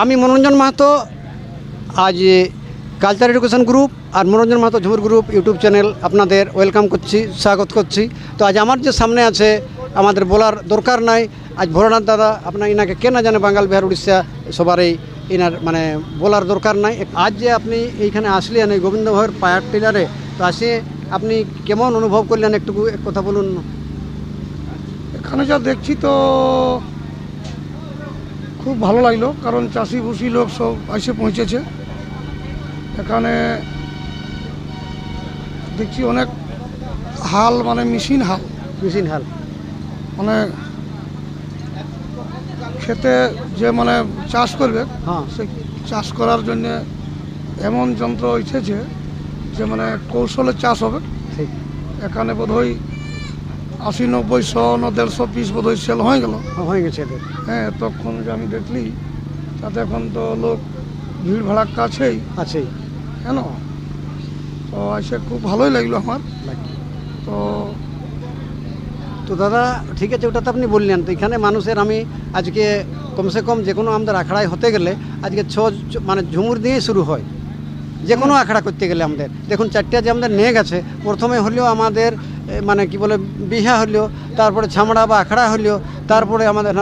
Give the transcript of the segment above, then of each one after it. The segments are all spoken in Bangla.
আমি মনোরঞ্জন মাহাতো, আজ কালচার এডুকেশন গ্রুপ আর Manoranjan Mahato Jhumur group YouTube channel আপনাদের ওয়েলকাম করছি, স্বাগত করছি। তো আজ আমার যে সামনে আছে, আমাদের বলার দরকার নাই। আজ ভোলানাথ দাদা, আপনার ইনাকে কে না জানে বাঙাল, বিহার, উড়িষ্যা সবারই ইনার মানে বলার দরকার নাই। আজ যে আপনি এইখানে আসলেন, এই গোবিন্দ ভয়ের পায়ার টিলারে, তো আসে আপনি কেমন অনুভব করলেন? একটু এক কথা বলুন। এখানে যা দেখছি তো খুব ভালো লাগল কারণ চাষি ভুষি লোক সব এসে পৌঁছেছে। এখানে দেখছি অনেক হাল মানে মেশিন হাল। মেশিন হাল। মানে খেতে যে মানে চাষ করবে হ্যাঁ। সে চাষ করার জন্য এমন যন্ত্র এসেছে যে মানে কৌশলে চাষ হবে। ঠিক। এখানে বোধহয় আশি নব্বই শো না দেড়শো পিস বোধহয় সেল হয়ে গেল। হয়ে গেছে এদের। হ্যাঁ তখন যে আমি দেখলি তাতে এখন তো লোক ভিড় ভাড়াক্কা আছেই আছেই কেন? তো এসে খুব ভালোই লাগল আমার। তো তো দাদা ঠিক আছে ওটা তো আপনি বললেন। তো এখানে মানুষের আমি আজকে কমসে কম যে কোনো আমাদের আখড়ায় হতে গেলে আজকে ছ মানে ঝুমুর দিয়ে শুরু হয়। যে কোনো আখড়া করতে গেলে আমাদের। দেখুন চারটে যে আমাদের নেগ আছে প্রথমে হলেও আমাদের মানে কি বলে, বিহা হলেও, তারপরে ছামড়া বা আখড়া হলেও, তারপরে আমাদের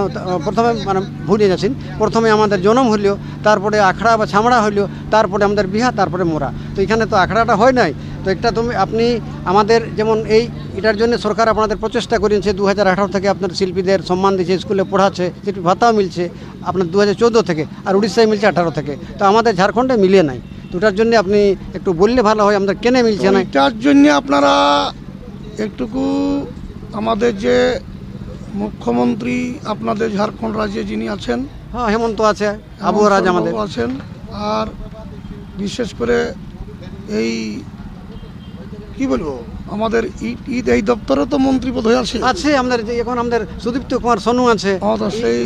প্রথমে মানে ভুলে যাচ্ছেন, প্রথমে আমাদের জনম হলেও, তারপরে আখড়া বা ছামড়া হলেও, তারপরে আমাদের বিহা, তারপরে মোরা তো এখানে তো আখড়াটা হয় নাই। তো একটা তুমি, আপনি আমাদের যেমন এই, এটার জন্য সরকার আপনাদের প্রচেষ্টা করেছে দু হাজার আঠারো থেকে আপনার শিল্পীদের সম্মান দিয়েছে, স্কুলে পড়াচ্ছে শিল্পী ভাতাও মিলছে, আপনার দু হাজার চোদ্দ থেকে, আর উড়িষ্যায় মিলছে আঠারো থেকে। তো আমাদের ঝাড়খণ্ডে মিলিয়ে নাই। তো ওটার জন্য আপনি একটু বললে ভালো হয়, আমাদের কেনে মিলছে না? এটার জন্য আপনারা একটুকু আমাদের যে মুখ্যমন্ত্রী আপনাদের ঝাড়খণ্ড রাজ্যে যিনি আছেন হ্যাঁ হেমন্ত আছে আবু রাজ আমাদের। আছেন আর বিশেষ করে এই কি বলব? আমাদের ঈদ এই দপ্তরে তো মন্ত্রী বোধ আছে। আছে আমাদের যে এখন আমাদের সুদীপ্ত কুমার সোনু আছে। সেই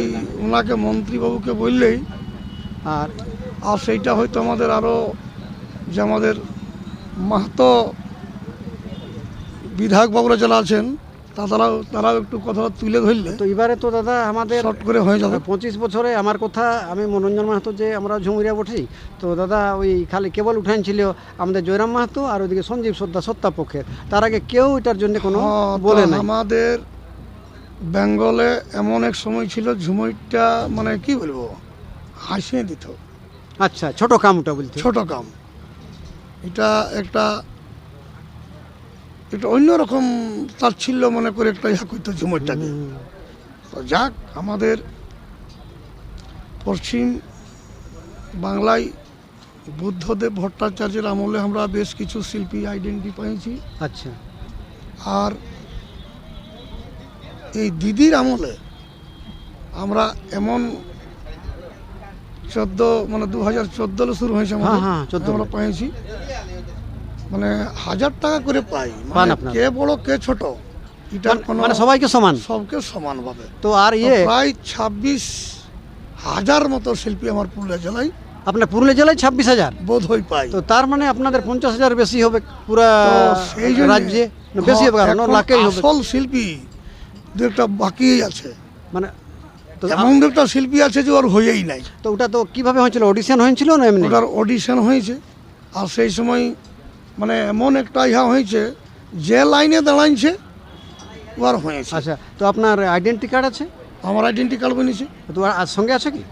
ওনাকে মন্ত্রীবাবুকে বললেই আর আর সেইটা হয়তো আমাদের আরও যে আমাদের মাহাতো বিধায়ক বাবুরা যারা আছেন তারাও তারাও একটু কথা তুলে ধরলে তো এবারে তো দাদা আমাদের শর্ট করে হয়ে যাবে। পঁচিশ বছরে আমার কথা আমি মনোরঞ্জন মাহাতো যে আমরা ঝুমুরিয়া বঠি তো দাদা ওই খালি কেবল উঠানছিল আমাদের জয়রাম মাহাতো আর ওইদিকে সঞ্জীব সদ্দা সত্তা পক্ষের তার আগে কেউ এটার জন্য কোনো হ্যাঁ, বলে না আমাদের বেঙ্গলে এমন এক সময় ছিল ঝুমুরটা মানে কি বলব হাসিয়ে দিত। আচ্ছা ছোট কামটা বলছে ছোট কাম। এটা একটা এটা অন্যরকম তাচ্ছিল্য মনে করে একটা ইয়া করতো ঝুমুরটাকে তো যাক আমাদের পশ্চিম বাংলায় বুদ্ধদেব ভট্টাচার্যের আমলে আমরা বেশ কিছু শিল্পী আইডেন্টি পাইছি আচ্ছা। আর এই দিদির আমলে আমরা এমন চোদ্দ মানে দু হাজার চোদ্দ শুরু হয়েছে। হ্যাঁ, হ্যাঁ, 14 আমরা পাইছি। মানে হাজার টাকা করে পাই। পান মানে আপনারা? কে বড় কে ছোট এটার কোনো মানে সবাইকে সমান? সবকে সমানভাবে। তো আর ইয়ে প্রায় ছাব্বিশ হাজার মতো শিল্পী আমার পুরুলিয়া জেলায় আপনার পুরুলিয়া জেলায় ছাব্বিশ হাজার? বোধ হয় পাই। তো তার মানে আপনাদের পঞ্চাশ হাজার বেশি হবে পুরা তো সেই জন্য রাজ্যে? না, বেশি হবে কারণ এখন লাখেই হবে। আসল শিল্পী দু একটা বাকি আছে। মানে তো এমন দু একটা শিল্পী আছে যে ওর হয়েই নাই। তো ওটা তো কীভাবে হয়েছিল? অডিশন হয়েছিল না এমনি? ওটার অডিশন হয়েছে। আর সেই সময় মানে এমন একটা ইহা হয়েছে যে লাইনে দাঁড়াইছে ওর হয়েছে। আচ্ছা তো আপনার আইডেন্টি কার্ড আছে? আমার আইডেন্টি কার্ড বানিয়েছে তো আর আর সঙ্গে আছে কি?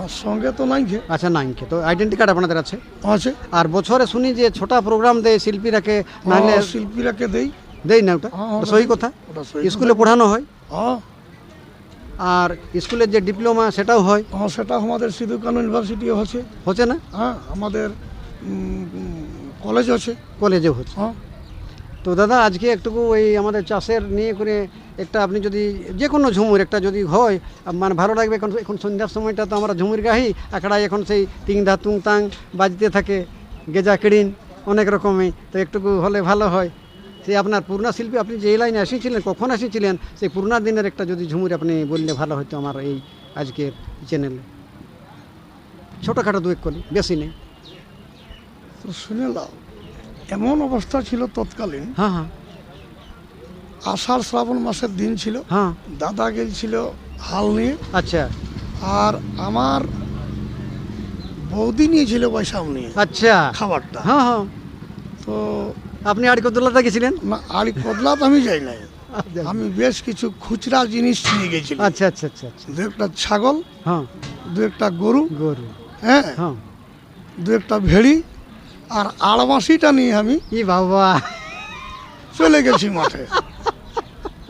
ওর সঙ্গে তো নাইছে আচ্ছা নাইনকে তো আইডেন্টি কার্ড আপনাদের আছে? আছে। আর বছরে শুনি যে ছোটা প্রোগ্রাম দেয় শিল্পীরাকে নাহলে শিল্পীরাকে দেই। দেই না ওটা? হ্যাঁ, ওটা সহি কথা? স্কুলে পড়ানো হয়? হ্যাঁ। আর স্কুলের যে ডিপ্লোমা সেটাও হয়? হ্যাঁ সেটা আমাদের সিধু কানু ইউনিভার্সিটি হচ্ছে। হচ্ছে না? হ্যাঁ আমাদের কলেজ আছে। কলেজেও হচ্ছে। হ্যাঁ। তো দাদা আজকে একটুকু ওই আমাদের চাষের নিয়ে করে একটা আপনি যদি যে কোনো ঝুমুর একটা যদি হয় মানে ভালো লাগবে। এখন এখন সন্ধ্যার সময়টা তো আমরা ঝুমুর গাহি আখড়ায় এখন সেই তিং ধা তুং তাং বাজতে থাকে গেজা কিড়িন অনেক রকমই। তো একটুকু হলে ভালো হয়। সেই আপনার পুরনা শিল্পী আপনি যে লাইনে এসেছিলেন কখন এসেছিলেন সেই পুরনা দিনের একটা যদি ঝুমুর আপনি বললে ভালো হতো আমার এই আজকের চ্যানেলে ছোটোখাটো দু এক কলি বেশি নেই। শুনে লাও এমন অবস্থা ছিল তৎকালীন। হ্যাঁ হ্যাঁ। আষাঢ় শ্রাবণ মাসের দিন ছিল হ্যাঁ। দাদা গেছিল হাল নিয়ে। আচ্ছা। আর আমার বৌদি নিয়েছিল পয়সা নিয়ে আচ্ছা। খাবারটা। হ্যাঁ হ্যাঁ। তো আপনি আড়িকদুল্লাতে গেছিলেন? না আলি কদলা তো আমি যাই নাই। আমি বেশ কিছু খুচরা জিনিস নিয়ে গেছিলাম। আচ্ছা আচ্ছা আচ্ছা আচ্ছা। দু একটা ছাগল হ্যাঁ। দু একটা গরু গরু। হ্যাঁ। হ্যাঁ। দু একটা ভেড়ি আর আড়মাসিটা নিয়ে আমি ই বাবা। চলে গেছি মাঠে।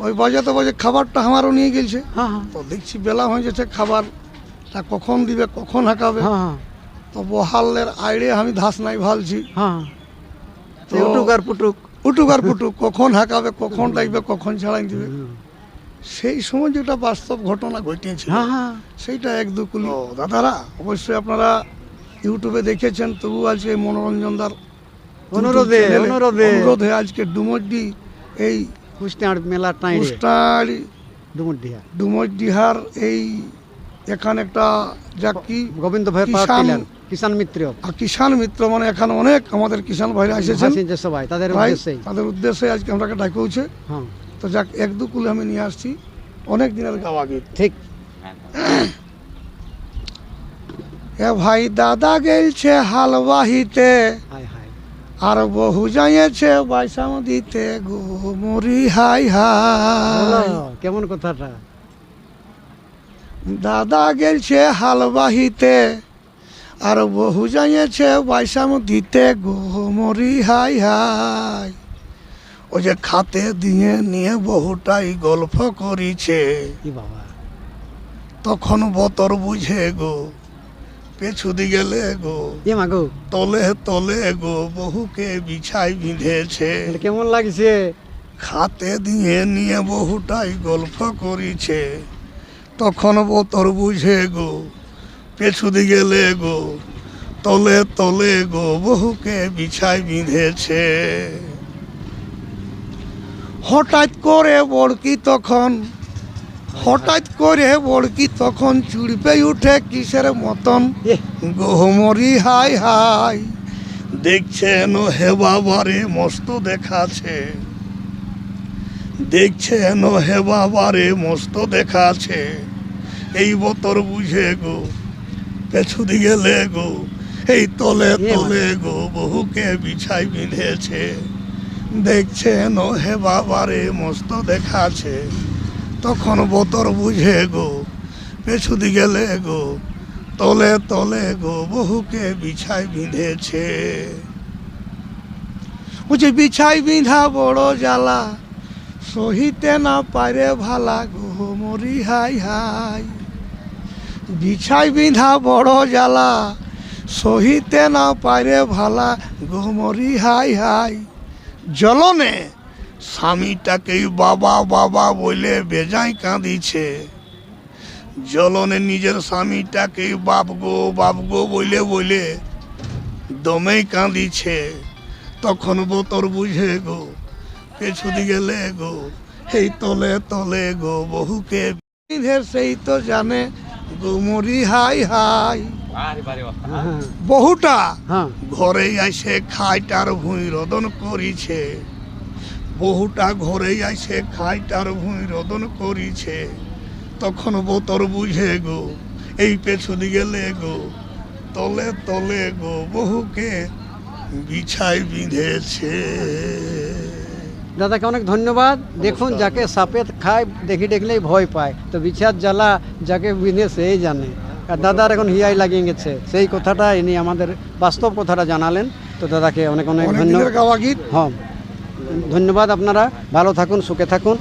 ওই বাজাতে বাজে খাবারটা আমারও নিয়ে গেছে। হ্যাঁ হ্যাঁ। তো দেখছি বেলা হয়ে যাচ্ছে খাবারটা কখন দিবে কখন হাঁকাবে? হ্যাঁ তো বহালের আইড়ে আমি ধাস নাই ভালছি উটুক আর পুটুক। উটুক আর পুটুক কখন হাঁকাবে কখন ডাকবে কখন ছাড়াই দিবে। সেই সময় যেটা বাস্তব ঘটনা হ্যাঁ সেইটা এক দু কুলি। দাদারা অবশ্যই আপনারা ইউটিউবে দেখেছেন তবু আজকে মনোরঞ্জনদার অনুরোধে অনুরোধে। অনুরোধে আজকে ডুমডি এই কুষ্টিয়ার মেলা টাইরে কুষ্টাড়ি ডুমুরডিহা ডুমডিহার এই এখানে একটা যা কি গোবিন্দ ভাই কিষান- কিষান মিত্র। আর কিষাণ মিত্র মানে এখানে অনেক আমাদের কিষাণ ভাইরা এসেছেন। সবাই তাদের ভাই উদ্দেশ্যেই। তাদের উদ্দেশ্যে আজকে আমরাকে ডাকেছে। হ্যাঁ। তো যাক এক দু কুলে আমি নিয়ে আসছি। অনেক দিনের গাওয়া গীত। ঠিক। এ ভাই দাদা গেলছে হালবাহিতে আর বহু যাইছে বাইসাম দিতে গো মরি হাই হাই। কেমন কথাটা? দাদা গেলছে হালবাহিতে আর বহু যাইছে বাইসাম দিতে গো মরি হাই হাই। ও যে খাতে দিয়ে নিয়ে বহুটাই গল্প করিছে। বাবা। তখন বতর বুঝে গো পেছু দি গেলে গো। এ মাগো তলে তলে গো বহুকে বিছাই বিঁধেছে। কেমন লাগছে? খাতে দিয়ে নিয়ে বহুটাই গল্প করিছে। তখন বোতর বুঝে গো পেছু দি গেলে গো তলে তলে গো বহুকে বিছাই বিঁধেছে। হঠাৎ করে বড়কি তখন হঠাৎ করে বড়কি তখন চুড়বে উঠে কিসের মতন? গহমরি হাই হাই। দেখছেন হে বাবারে মস্ত দেখাছে দেখছেন হে বাবারে মস্ত দেখাছে এই বতর বুঝে গো পেছু দিকে গেলে গো এই তলে তলে গো বহুকে বিছাই বিঁধেছে। দেখছেন হে বাবারে মস্ত দেখাছে তখন বতর বুঝে গো পেছু দিকে গেলে গো, তলে তলে গো, বহুকে বিছাই বিঁধেছে। বুঝে বিছাই বিঁধা বড় জ্বালা, সহিতে না পারে ভালা গো, মরি হাই হাই। বিছাই বিঁধা বড় জ্বালা, সহিতে না পারে ভালা গো, মরি হাই হাই। জলনে স্বামীটাকেই বাবা বাবা বলে বেজায় কাঁদিছে। জলনে নিজের স্বামীটাকে বাপ গো বাপ গো বলে বলে দমেই কাঁদিছে। তখন বোতর বুঝে গো পেছু দিকে গেলে গো এই তলে তলে গো বহুকে বিধের সেই তো জানে গুমরি হাই হাই। বহুটা হ্যাঁ। ঘরে আইসে খাইটার ভুঁই রদন করিছে। বহুটা ঘরে আইসে খাইটার ভুঁই রদন করিছে। তখন বোতর বুঝে গো এই পেছু গেলে গো তলে তলে গো বহুকে বিছাই বিঁধেছে। দাদাকে অনেক ধন্যবাদ। দেখুন যাকে সাপে খায় দেখি দেখলেই ভয় পায়। তো বিছার জ্বালা যাকে বিঁধে সেই জানে। আর দাদার এখন হিয়াই লাগিয়ে গেছে। সেই কথাটা ইনি আমাদের বাস্তব কথাটা জানালেন। তো দাদাকে অনেক অনেক ধন্যবাদ। হ্যাঁ। ধন্যবাদ আপনারা ভালো থাকুন সুখে থাকুন।